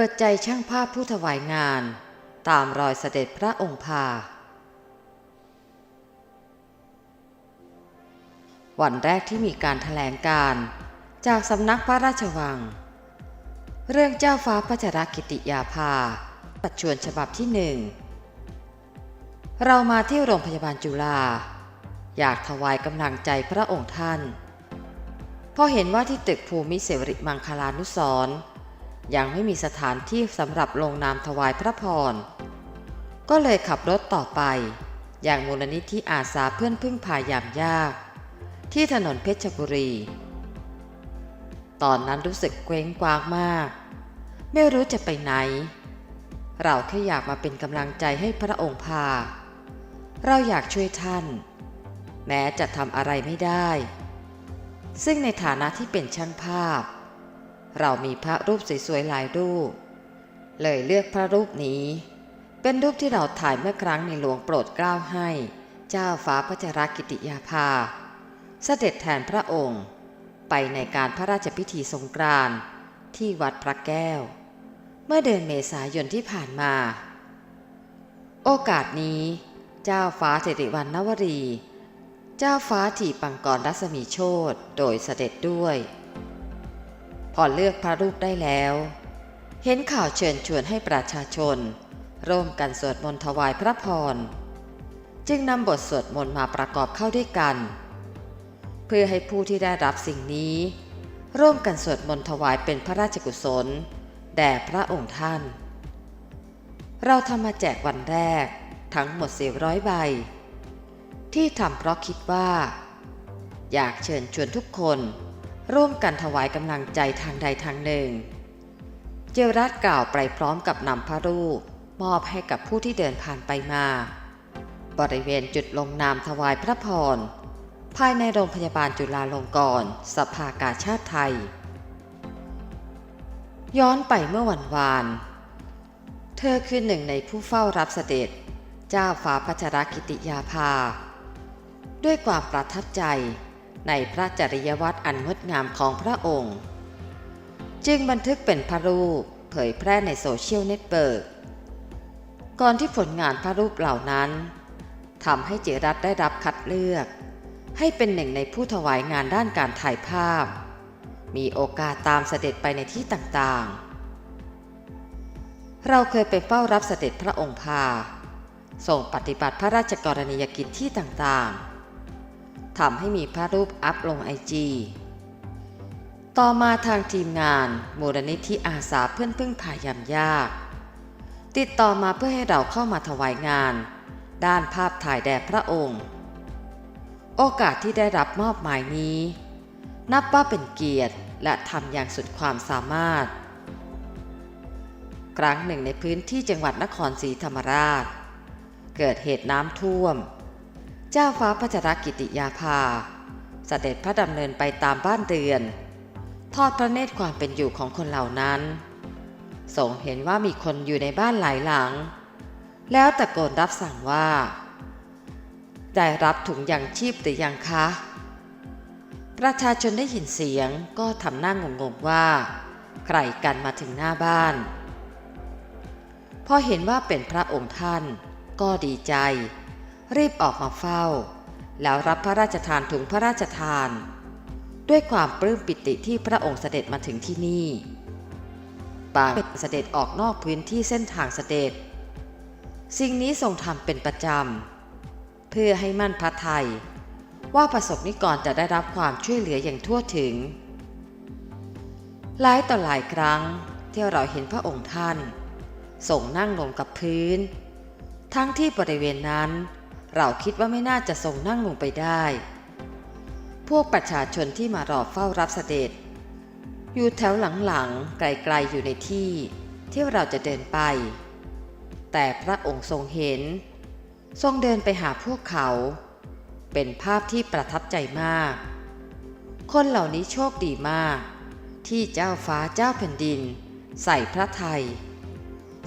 ปิดใจช่างภาพผู้ถวายงาน ตามรอยเสด็จพระองค์พา วันแรกที่มีการถแถลงการจากสำนักพระราชวัง เรื่องเจ้าฟ้าพัชรกิติยาภาปัจจวนฉบับที่หนึ่ง เรามาที่โรงพยาบาลจุฬาอยากถวายกำลังใจพระองค์ท่านพอเห็นว่าที่ตึกภูมิเสวริมังคลานุสรณ์ ยังไม่มีสถานที่สำหรับลงนามถวายพระพร ก็เลยขับรถต่อไป อย่างมูลนิธิอาสาเพื่อนพึ่งพายามยาก ที่ถนนเพชรบุรี ตอนนั้นรู้สึกเกรงกวางมาก ไม่รู้จะไปไหน เราแค่อยากมาเป็นกำลังใจให้พระองค์พา เราอยากช่วยท่าน แม้จะทำอะไรไม่ได้ ซึ่งในฐานะที่เป็นช่างภาพ เรามีพระรูปสวยๆหลายรูป เลยเลือกพระรูปนี้ เป็นรูปที่เราถ่ายเมื่อครั้งในหลวงโปรดเกล้าให้ เจ้าฟ้าพระจรกิติยาภา เสด็จแทนพระองค์ ไปในการพระราชพิธีสงกรานต์ที่วัดพระแก้ว เมื่อเดือนเมษายนที่ผ่านมา โอกาสนี้ เจ้าฟ้าสิริวัณณวรี เจ้าฟ้าถีปังกรรัศมีโชตโดยเสด็จด้วย พอเลือกพระรูปได้แล้ว เห็นข่าวเชิญชวนให้ประชาชน ร่วมกันสวดมนต์ถวายพระพร จึงนำบทสวดมนต์มาประกอบเข้าด้วยกัน เพื่อให้ผู้ที่ได้รับสิ่งนี้ ร่วมกันสวดมนต์ถวายเป็นพระราชกุศล แด่พระองค์ท่าน เราทำมาแจกวันแรกทั้งหมดสี่ร้อยใบ ที่ทำเพราะคิดว่า อยากเชิญชวนทุกคน ร่วมกันถวายกำลังใจทางใดทางหนึ่ง เจวรัตกล่าวไปพร้อมกับนำพระรูป มอบให้กับผู้ที่เดินผ่านไปมา บริเวณจุดลงนามถวายพระพร ภายในโรงพยาบาลจุฬาลงกรณ์สภากาชาติไทย ย้อนไปเมื่อวันวาน เธอคือหนึ่งในผู้เฝ้ารับเสด็จ เจ้าฟ้าพัชรกิติยาภา ด้วยความประทับใจ ในพระจริยวัตรอันงดงามของพระองค์ จึงบันทึกเป็นพระรูปเผยแพร่ในโซเชียลเน็ตเวิร์กก่อนที่ผลงานพระรูปเหล่านั้นทำให้เจรัตได้รับคัดเลือก ให้เป็นหนึ่งในผู้ถวายงานด้านการถ่ายภาพ มีโอกาสตามเสด็จไปในที่ต่างๆ เราเคยไปเฝ้ารับเสด็จพระองค์พาส่งปฏิบัติพระราชกรณียกิจที่ต่างๆ ทำให้มีพระรูปอัพลงไอจีต่อมาทางทีมงานมูลนิธิอาสาเพื่อนพึ่งพายามยาก ติดต่อมาเพื่อให้เราเข้ามาถวายงาน ด้านภาพถ่ายแด่พระองค์ โอกาสที่ได้รับมอบหมายนี้ นับว่าเป็นเกียรติและทำอย่างสุดความสามารถ ครั้งหนึ่งในพื้นที่จังหวัดนครศรีธรรมราช เกิดเหตุน้ำท่วม เจ้าฟ้าพระจรกิติยาภาเสด็จพระดำเนินไปตามบ้านเรือน ทอดพระเนตรความเป็นอยู่ของคนเหล่านั้นทรงเห็นว่ามีคนอยู่ในบ้านหลายหลัง แล้วตะโกนรับสั่งว่า ได้รับถุงยางชีพหรือยังคะ ประชาชนได้ยินเสียงก็ทำหน้างงๆว่า ใครกันมาถึงหน้าบ้านพอเห็นว่าเป็นพระองค์ท่านก็ดีใจ รีบออกมาเฝ้า แล้วรับพระราชทานถุงพระราชทาน ด้วยความปลื้มปิติที่พระองค์เสด็จมาถึงที่นี่บางเสด็จออกนอกพื้นที่เส้นทางเสด็จ สิ่งนี้ทรงทำเป็นประจำ เพื่อให้มั่นพระไทย ว่าประสบนิกรจะได้รับความช่วยเหลืออย่างทั่วถึง หลายต่อหลายครั้งที่เราเห็นพระองค์ท่านส่งนั่งลงกับพื้น ทั้งที่บริเวณนั้น เราคิดว่าไม่น่าจะส่งนั่งลงไปได้ พวกประชาชนที่มารอเฝ้ารับเสด็จ อยู่แถวหลังๆ ไกลๆอยู่ในที่ที่เราจะเดินไป แต่พระองค์ทรงเห็น ทรงเดินไปหาพวกเขา เป็นภาพที่ประทับใจมาก คนเหล่านี้โชคดีมาก ที่เจ้าฟ้าเจ้าแผ่นดิน ใส่พระไทย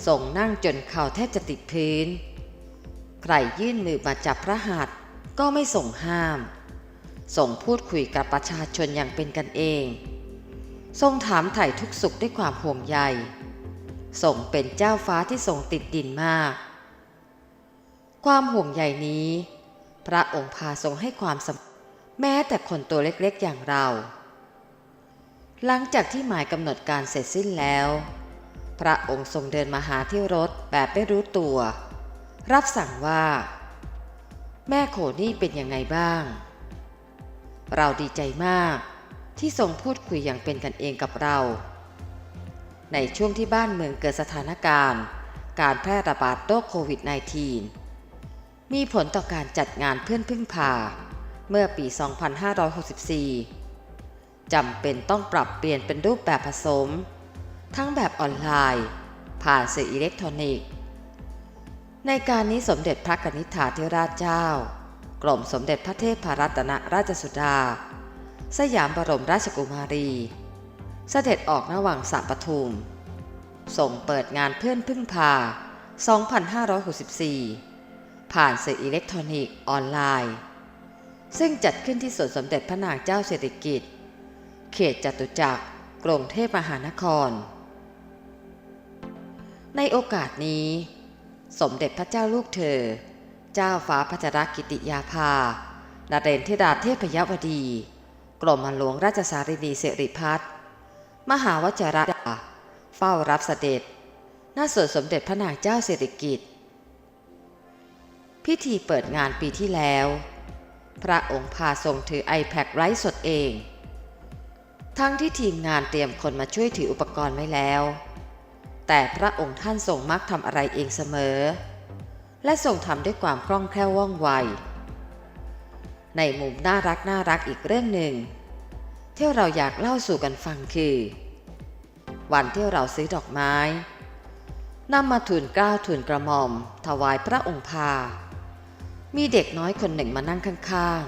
ทรงนั่งจนเข่าแทบจะติดพื้น ใครยื่นมือมาจับพระหัตถ์ก็ไม่ส่งห้าม ส่งพูดคุยกับประชาชนอย่างเป็นกันเอง ทรงถามไถ่ทุกสุขด้วยความห่วงใยทรงเป็นเจ้าฟ้าที่ทรงติดดินมาก ความห่วงใยนี้ พระองค์พาทรงให้ความสำแม้แต่คนตัวเล็กๆอย่างเรา หลังจากที่หมายกำหนดการเสร็จสิ้นแล้ว พระองค์ทรงเดินมาหาที่รถแบบไม่รู้ตัว รับสั่งว่า แม่โขนี่เป็นยังไงบ้าง เราดีใจมากที่ทรงพูดคุยอย่างเป็นกันเองกับเรา ในช่วงที่บ้านเมืองเกิดสถานการณ์ การแพร่ระบาดโรคโควิด -19 มีผลต่อการจัดงานเพื่อนพึ่งพา เมื่อปี 2564 จำเป็นต้องปรับเปลี่ยนเป็นรูปแบบผสม ทั้งแบบออนไลน์ ผ่านสื่ออิเล็กทรอนิกส์ ในการนี้สมเด็จพระกนิษฐาธิราชเจ้า กรมสมเด็จพระเทพรัตนราชสุดา สยามบรมราชกุมารี เสด็จออกนวังสระปทุมส่งเปิดงานเพื่อนพึ่งพา 2564 ผ่านสื่ออิเล็กทรอนิกส์ออนไลน์ ซึ่งจัดขึ้นที่สวนสมเด็จพระนางเจ้าเศรษฐกิจ เขตจตุจักร กรุงเทพมหานคร ในโอกาสนี้ สมเด็จพระเจ้าลูกเธอ เจ้าฟ้าพัชรกิติยาภานาเรนทิราเทพยวดี กรมหลวงราชสารีนีสิริพัฒน์มหาวจรดา เฝ้ารับเสด็จ หน้าสวนสมเด็จพระนางเจ้าเศรษฐกิจพิธีเปิดงานปีที่แล้ว พระองค์พาทรงถือ iPad ไร้สดเอง ทั้งที่ทีมงานเตรียมคนมาช่วยถืออุปกรณ์ไว้แล้ว แต่พระองค์ท่านทรงมักทำอะไรเองเสมอ และทรงทำด้วยความคล่องแคล่วว่องไว ในมุมน่ารักน่ารักอีกเรื่องหนึ่ง ที่เราอยากเล่าสู่กันฟังคือ วันที่เราซื้อดอกไม้นำมาทูลกล้าวทูลกระหม่อม ถวายพระองค์พา มีเด็กน้อยคนหนึ่งมานั่งข้าง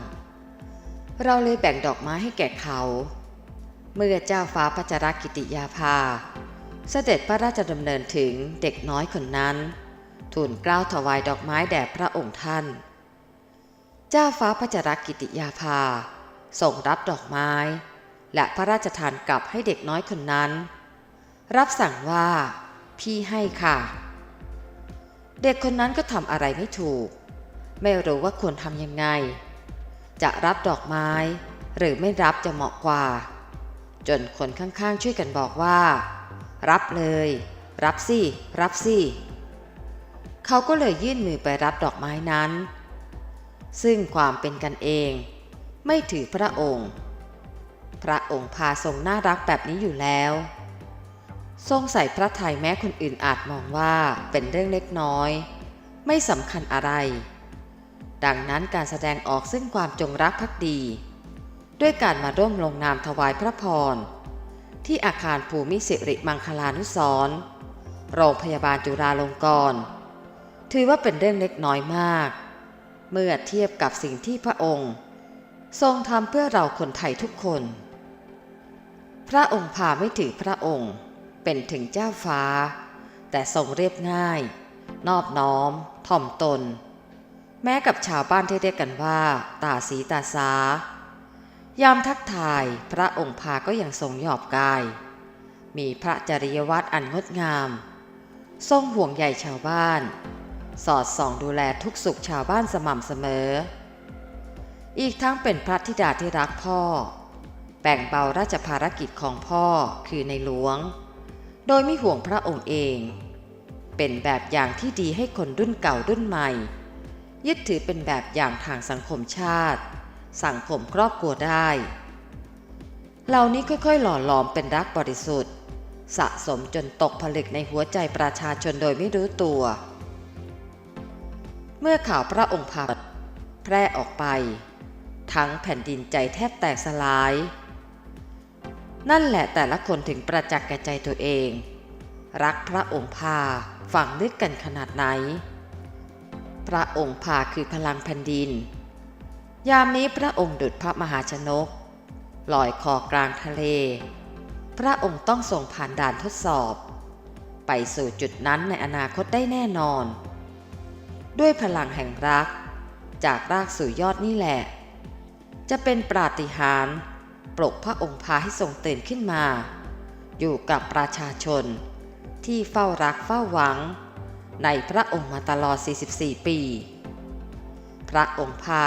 ๆ เราเลยแบ่งดอกไม้ให้แก่เขา เมื่อเจ้าฟ้าพัชรกิติยาภา เสด็จพระราชดำเนินถึงเด็กน้อยคนนั้น ทูลเกล้าถวายดอกไม้แด่พระองค์ท่าน เจ้าฟ้าพัชรกิติยาภาส่งรับดอกไม้ และพระราชทานกลับให้เด็กน้อยคนนั้น รับสั่งว่า พี่ให้ค่ะ เด็กคนนั้นก็ทำอะไรไม่ถูก ไม่รู้ว่าควรทำยังไง จะรับดอกไม้หรือไม่รับจะเหมาะกว่า จนคนข้างๆช่วยกันบอกว่า รับเลย รับสิ รับสิ เขาก็เลยยื่นมือไปรับดอกไม้นั้น ซึ่งความเป็นกันเอง ไม่ถือพระองค์ พระองค์พาทรงน่ารักแบบนี้อยู่แล้ว ทรงใส่พระทัยแม้คนอื่นอาจมองว่าเป็นเรื่องเล็กน้อย ไม่สำคัญอะไร ดังนั้นการแสดงออกซึ่งความจงรักภักดี ด้วยการมาร่วมลงนามถวายพระพร ที่อาคารภูมิสิริมังคลานุสรโรงพยาบาลจุฬาลงกรณ์ถือว่าเป็นเรื่องเล็กน้อยมาก เมื่อเทียบกับสิ่งที่พระองค์ ทรงทำเพื่อเราคนไทยทุกคน พระองค์พาไม่ถือพระองค์เป็นถึงเจ้าฟ้า แต่ทรงเรียบง่าย นอบน้อม ถ่อมตน แม้กับชาวบ้านที่เรียกกันว่า ตาสีตาสา ยามทักทายพระองค์พาก็ยังทรงหยอบกาย มีพระจริยวัตรอันงดงาม ทรงห่วงใยชาวบ้าน สอดส่องดูแลทุกสุขชาวบ้านสม่ำเสมอ อีกทั้งเป็นพระธิดาที่รักพ่อ แบ่งเบาราชภารกิจของพ่อคือในหลวง โดยไม่ห่วงพระองค์เอง เป็นแบบอย่างที่ดีให้คนรุ่นเก่ารุ่นใหม่ ยึดถือเป็นแบบอย่างทางสังคมชาติ สังคมครอบครัวได้ เหล่านี้ค่อยๆ หล่อหลอมเป็นรักบริสุทธิ์ สะสมจนตกผลึกในหัวใจประชาชนโดยไม่รู้ตัว เมื่อข่าวพระองค์พาแพร่ออกไป ทั้งแผ่นดินใจแทบแตกสลาย นั่นแหละแต่ละคนถึงประจักษ์แก่ใจตัวเอง รักพระองค์พาฝังลึกกันขนาดไหน พระองค์พาคือพลังแผ่นดิน ยามนี้พระองค์ดุดพระมหาชนก ลอยคอกลางทะเล พระองค์ต้องส่งผ่านด่านทดสอบ ไปสู่จุดนั้นในอนาคตได้แน่นอน ด้วยพลังแห่งรัก จากรากสู่ยอดนี่แหละ จะเป็นปราฏิหาริย์ปลกพระองค์พาให้ทรงตื่นขึ้นมา อยู่กับประชาชน ที่เฝ้ารักเฝ้าหวัง ในพระองค์มาตลอด 44 ปี พระองค์พา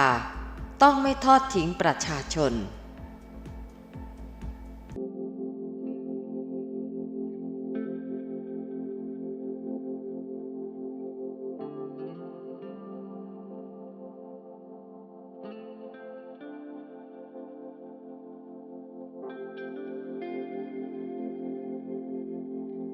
ต้องไม่ทอดทิ้งประชาชน